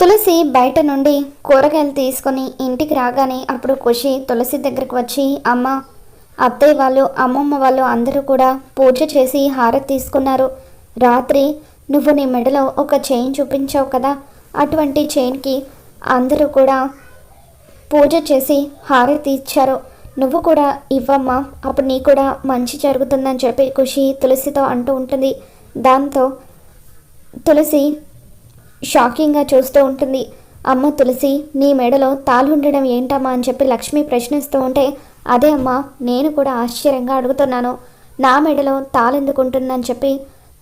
తులసి బయట నుండి కూరగాయలు తీసుకొని ఇంటికి రాగానే అప్పుడు ఖుషి తులసి దగ్గరకు వచ్చి అమ్మ అత్తయ్య వాళ్ళు అమ్మమ్మ వాళ్ళు అందరూ కూడా పూజ చేసి హారతి తీసుకున్నారు. రాత్రి నువ్వు నీ మెడలో ఒక చైన్ చూపించావు కదా? అటువంటి చైన్కి అందరూ కూడా పూజ చేసి హారతి ఇచ్చారు. నువ్వు కూడా ఇవ్వమ్మా అప్పుడు నీ కూడా మంచి జరుగుతుందని చెప్పి ఖుషి తులసితో అంటూ ఉంటుంది. దాంతో తులసి షాకింగ్గా చూస్తూ ఉంటుంది. అమ్మ తులసి నీ మెడలో తాలుండడం ఉండడం ఏంటమ్మా అని చెప్పి లక్ష్మి ప్రశ్నిస్తూ ఉంటే అదే అమ్మా నేను కూడా ఆశ్చర్యంగా అడుగుతున్నాను. నా మెడలో తాలెందుకుంటుందని చెప్పి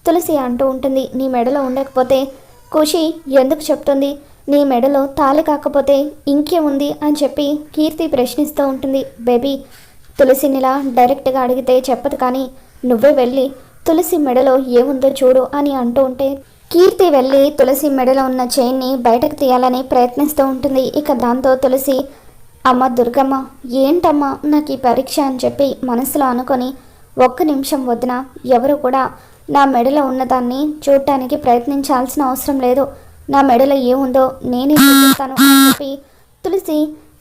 తులసి అంటూ ఉంటుంది. నీ మెడలో ఉండకపోతే ఖుషి ఎందుకు చెప్తుంది? నీ మెడలో తాలి కాకపోతే ఇంకేముంది అని చెప్పి కీర్తి ప్రశ్నిస్తూ ఉంటుంది. బేబీ తులసినిలా డైరెక్ట్గా అడిగితే చెప్పదు కానీ నువ్వే వెళ్ళి తులసి మెడలో ఏముందో చూడు అని అంటూ ఉంటే కీర్తి వెళ్ళి తులసి మెడలో ఉన్న చైన్ని బయటకు తీయాలని ప్రయత్నిస్తూ ఉంటుంది. ఇక దాంతో తులసి అమ్మ దుర్గమ్మ ఏంటమ్మా నాకు ఈ పరీక్ష అని చెప్పి మనసులో అనుకొని ఒక్క నిమిషం వదిన ఎవరు కూడా నా మెడలో ఉన్నదాన్ని చూడటానికి ప్రయత్నించాల్సిన అవసరం లేదు. నా మెడలో ఏముందో నేనే చూపిస్తాను అని చెప్పి తులసి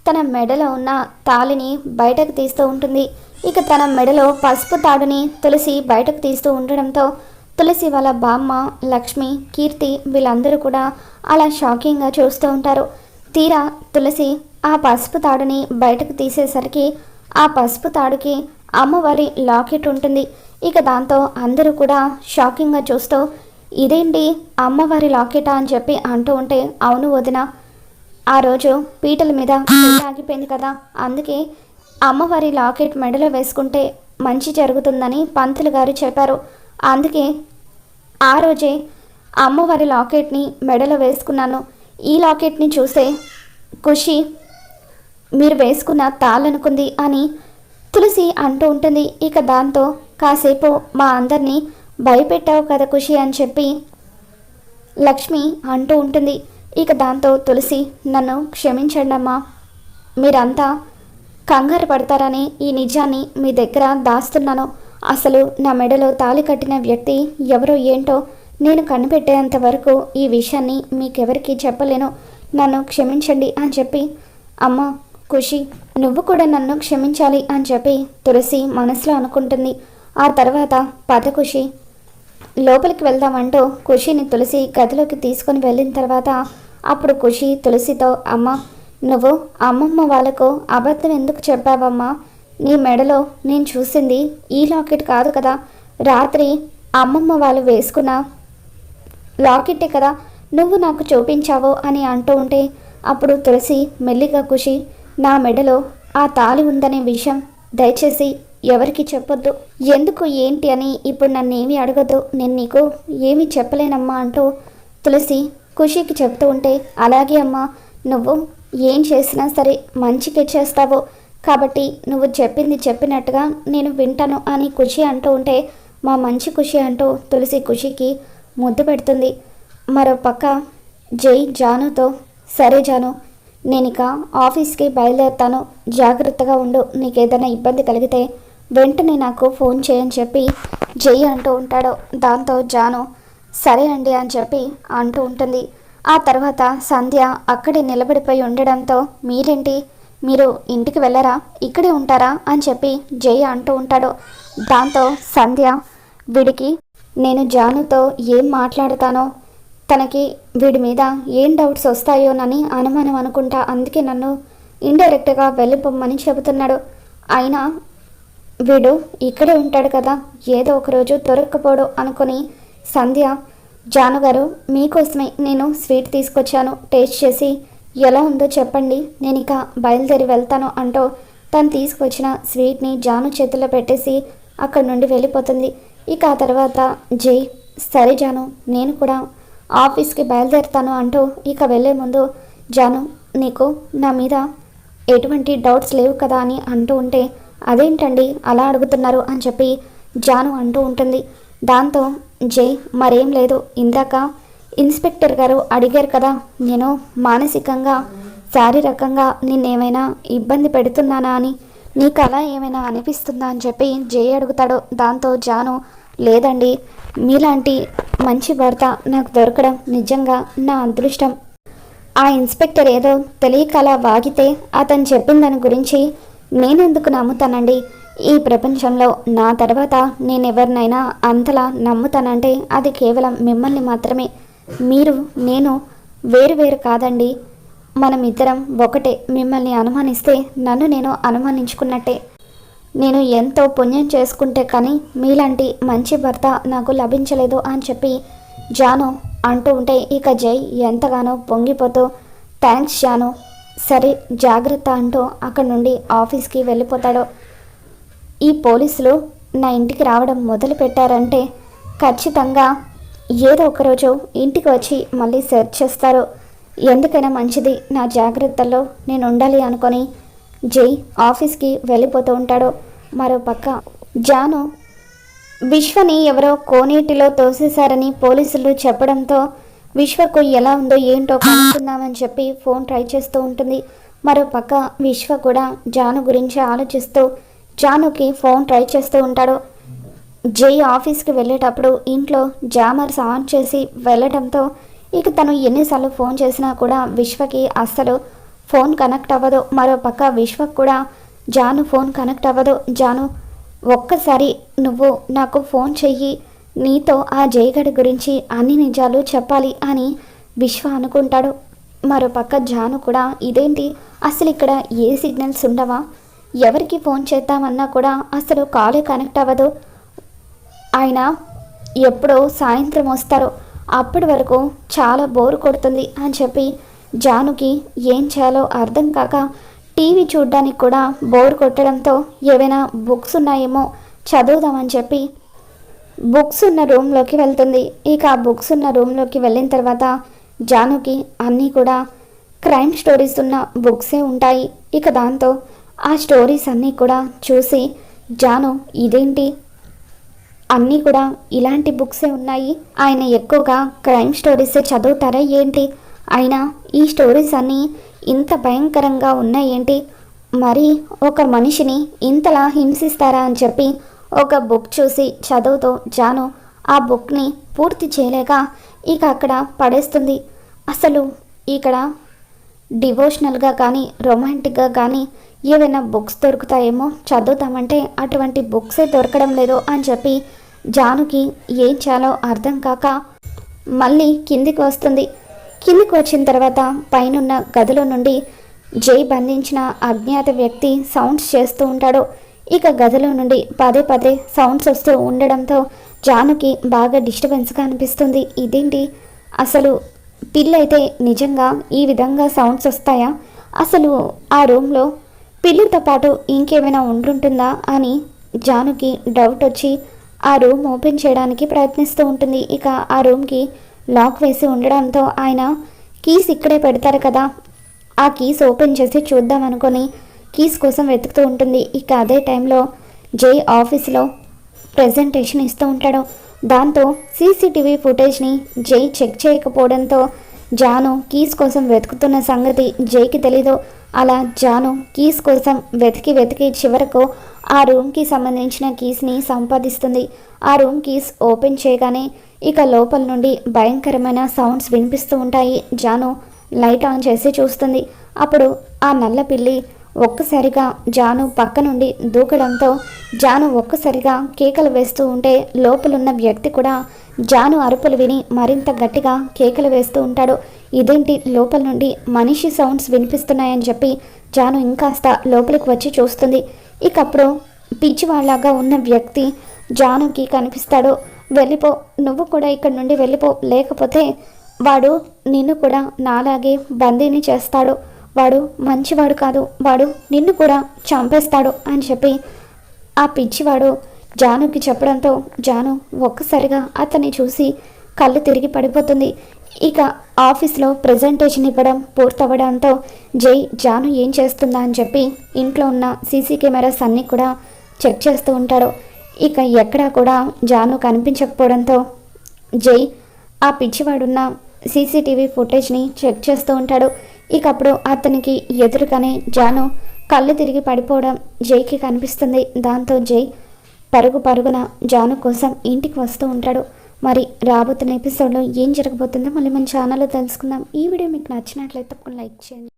తన మెడలో ఉన్న తాళిని బయటకు తీస్తూ ఉంటుంది. ఇక తన మెడలో పసుపు తాడుని తులసి బయటకు తీస్తూ ఉండడంతో తులసి వాళ్ళ బామ్మ లక్ష్మి కీర్తి వీళ్ళందరూ కూడా అలా షాకింగ్గా చూస్తూ ఉంటారు. తీరా తులసి ఆ పసుపు తాడుని బయటకు తీసేసరికి ఆ పసుపు తాడుకి అమ్మవారి లాకెట్ ఉంటుంది. ఇక దాంతో అందరూ కూడా షాకింగ్గా చూస్తూ ఇదేంటి అమ్మవారి లాకెటా? అని చెప్పి అంటూ ఉంటే అవును వదిన ఆ రోజు పీటల మీద ఆగిపోయింది కదా అందుకే అమ్మవారి లాకెట్ మెడలో వేసుకుంటే మంచి జరుగుతుందని పంతులు గారు చెప్పారు. అందుకే ఆ రోజే అమ్మవారి లాకెట్ని మెడలో వేసుకున్నాను. ఈ లాకెట్ని చూసే ఖుషి మీరు వేసుకున్న తాళనుకుంది అని తులసి అంటూ ఉంటుంది. ఇక దాంతో కాసేపు మా అందరినీ భయపెట్టావు కదా ఖుషి అని చెప్పి లక్ష్మి అంటూ ఉంటుంది. ఇక దాంతో తులసి నన్ను క్షమించండి అమ్మా మీరంతా కంగారు పడతారని ఈ నిజాన్ని మీ దగ్గర దాస్తున్నాను. అసలు నా మెడలో తాళి కట్టిన వ్యక్తి ఎవరో ఏంటో నేను కనిపెట్టేంత వరకు ఈ విషయాన్ని మీకెవరికి చెప్పలేను. నన్ను క్షమించండి అని చెప్పి అమ్మ ఖుషి నువ్వు కూడా నన్ను క్షమించాలి అని చెప్పి తులసి మనసులో అనుకుంటుంది. ఆ తర్వాత పద ఖుషి లోపలికి వెళ్దామంటూ ఖుషిని తులసి గదిలోకి తీసుకొని వెళ్ళిన తర్వాత అప్పుడు ఖుషి తులసితో అమ్మ నువ్వు అమ్మమ్మ వాళ్ళకు అబద్ధం ఎందుకు చెప్పావమ్మా? నీ మెడలో నేను చూసింది ఈ లాకెట్ కాదు కదా. రాత్రి అమ్మమ్మ వాళ్ళు వేసుకున్న లాకెట్టే కదా నువ్వు నాకు చూపించావు అని అంటూ ఉంటే అప్పుడు తులసి మెల్లిగా ఖుషి నా మెడలో ఆ తాళి ఉందనే విషయం దయచేసి ఎవరికి చెప్పొద్దు. ఎందుకు ఏంటి అని ఇప్పుడు నన్ను ఏమీ అడగద్దు. నేను నీకు ఏమీ చెప్పలేనమ్మా అంటూ తులసి ఖుషికి చెప్తూ ఉంటే అలాగే అమ్మా నువ్వు ఏం చేసినా సరే మంచికే చేస్తావో. కాబట్టి నువ్వు చెప్పింది చెప్పినట్టుగా నేను వింటాను అని ఖుషి అంటూ ఉంటే మా మంచి ఖుషి అంటూ తులసి ఖుషికి ముద్దు పెడుతుంది. మరో పక్క జై జానుతో సరే జాను నేను ఇక ఆఫీస్కి బయలుదేరుతాను. జాగ్రత్తగా ఉండు నీకు ఏదైనా ఇబ్బంది కలిగితే వెంటనే నాకు ఫోన్ చేయని చెప్పి జై అంటూ ఉంటాడు. దాంతో జాను సరే అండి అని చెప్పి అంటూ ఉంటుంది. ఆ తర్వాత సంధ్య అక్కడే నిలబడిపోయి ఉండడంతో మీరేంటి? మీరు ఇంటికి వెళ్ళరా? ఇక్కడే ఉంటారా? అని చెప్పి జై అంటూ ఉంటాడు. దాంతో సంధ్య వీడికి నేను జానుతో ఏం మాట్లాడతానో తనకి వీడి మీద ఏం డౌట్స్ వస్తాయోనని అనుమానం అనుకుంటా అందుకే నన్ను ఇండైరెక్ట్గా వెళ్ళిపోమ్మని చెబుతున్నాడు. అయినా వీడు ఇక్కడే ఉంటాడు కదా ఏదో ఒకరోజు దొరక్కపోడు అనుకుని సంధ్య జానుగారు మీకోసమే నేను స్వీట్ తీసుకొచ్చాను టేస్ట్ చేసి ఎలా ఉందో చెప్పండి. నేను ఇక బయలుదేరి వెళ్తాను అంటూ తను తీసుకొచ్చిన స్వీట్ని జాను చేతిలో పెట్టేసి అక్కడి నుండి వెళ్ళిపోతుంది. ఇక ఆ తర్వాత జై సరే జాను నేను కూడా ఆఫీస్కి బయలుదేరుతాను అంటూ ఇక వెళ్ళే ముందు జాను నీకు నా మీద ఎటువంటి డౌట్స్ లేవు కదా అని అంటూ ఉంటే అదేంటండి అలా అడుగుతున్నారు అని చెప్పి జాను అంటూ ఉంటుంది. దాంతో జై మరేం లేదు ఇందాక ఇన్స్పెక్టర్ గారు అడిగారు కదా. నేను మానసికంగా శారీరకంగా నిన్నేమైనా ఇబ్బంది పెడుతున్నానా అని. నీకు అలా ఏమైనా అనిపిస్తుందా అని చెప్పి జయ అడుగుతాడు. దాంతో జాను లేదండి మీలాంటి మంచి భర్త నాకు దొరకడం నిజంగా నా అదృష్టం. ఆ ఇన్స్పెక్టర్ ఏదో తెలియక అలా వాగితే అతను చెప్పిన దాని గురించి నేనెందుకు నమ్ముతానండి? ఈ ప్రపంచంలో నా తర్వాత నేను ఎవరినైనా అంతలా నమ్ముతానంటే అది కేవలం మిమ్మల్ని మాత్రమే. మీరు నేను వేరు వేరు కాదండి. మనం ఇద్దరం ఒకటే. మిమ్మల్ని అనుమానిస్తే నన్ను నేను అనుమానించుకున్నట్టే. నేను ఎంతో పుణ్యం చేసుకుంటే కానీ మీలాంటి మంచి భర్త నాకు లభించలేదు అని చెప్పి జాను అంటూ ఉంటే ఇక జై ఎంతగానో పొంగిపోతూ థ్యాంక్స్ జాను. సరే జాగ్రత్త అంటూ అక్కడి నుండి ఆఫీస్కి వెళ్ళిపోతాడు. ఈ పోలీసులు నా ఇంటికి రావడం మొదలు పెట్టారంటే ఖచ్చితంగా ఏదో ఒకరోజు ఇంటికి వచ్చి మళ్ళీ సెర్చ్ చేస్తారు. ఎందుకైనా మంచిది. నా జాగ్రత్తల్లో నేను ఉండాలి అనుకొని జై ఆఫీస్కి వెళ్ళిపోతూ ఉంటాడు. మరో పక్క జాను విశ్వని ఎవరో కోనేటిలో తోసేశారని పోలీసులు చెప్పడంతో విశ్వకు ఎలా ఉందో ఏంటో కనుక్కుందామని చెప్పి ఫోన్ ట్రై చేస్తూ ఉంటుంది. మరో పక్క విశ్వ కూడా జాను గురించి ఆలోచిస్తూ జానుకి ఫోన్ ట్రై చేస్తూ ఉంటాడు. జై ఆఫీస్కి వెళ్ళేటప్పుడు ఇంట్లో జామర్స్ ఆన్ చేసి వెళ్ళడంతో ఇక తను ఎన్నిసార్లు ఫోన్ చేసినా కూడా విశ్వకి అస్సలు ఫోన్ కనెక్ట్ అవ్వదు. మరో పక్క విశ్వకు కూడా జాను ఫోన్ కనెక్ట్ అవ్వదు. జాను ఒక్కసారి నువ్వు నాకు ఫోన్ చెయ్యి. నీతో ఆ జయగడి గురించి అన్ని నిజాలు చెప్పాలి అని విశ్వ అనుకుంటాడు. మరో పక్క జాను కూడా ఇదేంటి? అసలు ఇక్కడ ఏ సిగ్నల్స్ ఉండవా? ఎవరికి ఫోన్ చేద్దామన్నా కూడా అసలు కాలే కనెక్ట్ అవ్వదు. ఆయన ఎప్పుడో సాయంత్రం వస్తారో. అప్పటి వరకు చాలా బోర్ కొడుతుంది అని చెప్పి జానుకి ఏం చేయాలో అర్థం కాక టీవీ చూడ్డానికి కూడా బోర్ కొట్టడంతో ఏవైనా బుక్స్ ఉన్నాయేమో చదువుదామని చెప్పి బుక్స్ ఉన్న రూమ్లోకి వెళ్తుంది. ఇక ఆ బుక్స్ ఉన్న రూమ్లోకి వెళ్ళిన తర్వాత జానుకి అన్నీ కూడా క్రైమ్ స్టోరీస్ ఉన్న బుక్సే ఉంటాయి. ఇక దాంతో ఆ స్టోరీస్ అన్నీ కూడా చూసి జాను ఇదేంటి? అన్నీ కూడా ఇలాంటి బుక్సే ఉన్నాయి. ఆయన ఎక్కువగా క్రైమ్ స్టోరీసే చదువుతారా ఏంటి? అయినా ఈ స్టోరీస్ అన్నీ ఇంత భయంకరంగా ఉన్నాయేంటి? మరి ఒక మనిషిని ఇంతలా హింసిస్తారా అని చెప్పి ఒక బుక్ చూసి చదువుతూ జాను ఆ బుక్ని పూర్తి చేయలేక ఇక అక్కడ పడేస్తుంది. అసలు ఇక్కడ డివోషనల్గా కానీ రొమాంటిక్గా కానీ ఏవైనా బుక్స్ దొరుకుతాయేమో చదువుతామంటే అటువంటి బుక్సే దొరకడం లేదు అని చెప్పి జానుకి ఏం చేయాలో అర్థం కాక మళ్ళీ కిందికి వస్తుంది. కిందికి వచ్చిన తర్వాత పైనున్న గదిలో నుండి జై బంధించిన అజ్ఞాత వ్యక్తి సౌండ్స్ చేస్తూ ఉంటాడు. ఇక గదిలో నుండి పదే పదే సౌండ్స్ వస్తూ ఉండడంతో జానుకి బాగా డిస్టర్బెన్స్గా అనిపిస్తుంది. ఇదేంటి? అసలు పిల్లైతే నిజంగా ఈ విధంగా సౌండ్స్ వస్తాయా? అసలు ఆ రూమ్లో పిల్లితో పాటు ఇంకేమైనా ఉండుంటుందా అని జానుకి డౌట్ వచ్చి ఆ రూమ్ ఓపెన్ చేయడానికి ప్రయత్నిస్తూ ఉంటుంది. ఇక ఆ రూమ్కి లాక్ వేసి ఉండడంతో ఆయన కీస్ ఇక్కడే పెడతారు కదా. ఆ కీస్ ఓపెన్ చేసి చూద్దాం అనుకొని కీస్ కోసం వెతుకుతూ ఉంటుంది. ఇక అదే టైంలో జై ఆఫీస్లో ప్రజెంటేషన్ ఇస్తూ ఉంటాడు. దాంతో సీసీటీవీ ఫుటేజ్ని జై చెక్ చేయకపోవడంతో జాను కీస్ కోసం వెతుకుతున్న సంగతి జైకి తెలీదు. అలా జాను కీస్ కోసం వెతికి వెతికి చివరకు ఆ రూమ్కి సంబంధించిన కీస్ని సంపాదిస్తుంది. ఆ రూమ్ కీస్ ఓపెన్ చేయగానే ఇక లోపల నుండి భయంకరమైన సౌండ్స్ వినిపిస్తూ ఉంటాయి. జాను లైట్ ఆన్ చేసి చూస్తుంది. అప్పుడు ఆ నల్ల పిల్లి ఒక్కసారిగా జాను పక్క నుండి దూకడంతో జాను ఒక్కసారిగా కేకలు వేస్తూ ఉంటే లోపలున్న వ్యక్తి కూడా జాను అరుపులు విని మరింత గట్టిగా కేకలు వేస్తూ ఉంటాడు. ఇదేంటి? లోపల నుండి మనిషి సౌండ్స్ వినిపిస్తున్నాయని చెప్పి జాను ఇంకాస్త లోపలికి వచ్చి చూస్తుంది. ఇకప్పుడు పిచ్చివాళ్ళాగా ఉన్న వ్యక్తి జానుకి కనిపిస్తాడు. వెళ్ళిపో నువ్వు కూడా ఇక్కడ నుండి వెళ్ళిపో. లేకపోతే వాడు నిన్ను కూడా నాలాగే బందీని చేస్తాడు. వాడు మంచివాడు కాదు. వాడు నిన్ను కూడా చంపేస్తాడు అని చెప్పి ఆ పిచ్చివాడు జానుకి చెప్పడంతో జాను ఒక్కసారిగా అతన్ని చూసి కళ్ళు తిరిగి పడిపోతుంది. ఇక ఆఫీస్లో ప్రజెంటేషన్ ఇవ్వడం పూర్తవడంతో జై జాను ఏం చేస్తుందా అని చెప్పి ఇంట్లో ఉన్న సీసీ కెమెరాస్ అన్నీ కూడా చెక్ చేస్తూ ఉంటాడు. ఇక ఎక్కడా కూడా జాను కనిపించకపోవడంతో జై ఆ పిచ్చివాడున్న సీసీటీవీ ఫుటేజ్ని చెక్ చేస్తూ ఉంటాడు. ఇక అప్పుడు అతనికి ఎదురుగానే జాను కళ్ళు తిరిగి పడిపోవడం జైకి కనిపిస్తుంది. దాంతో జై పరుగు పరుగున జాను కోసం ఇంటికి వస్తూ ఉంటాడు. మరి రాబోతున్న ఎపిసోడ్లో ఏం జరగబోతుందో మళ్ళీ మన ఛానల్లో తెలుసుకుందాం. ఈ వీడియో మీకు నచ్చినట్లయితే తప్పకుండా లైక్ చేయండి.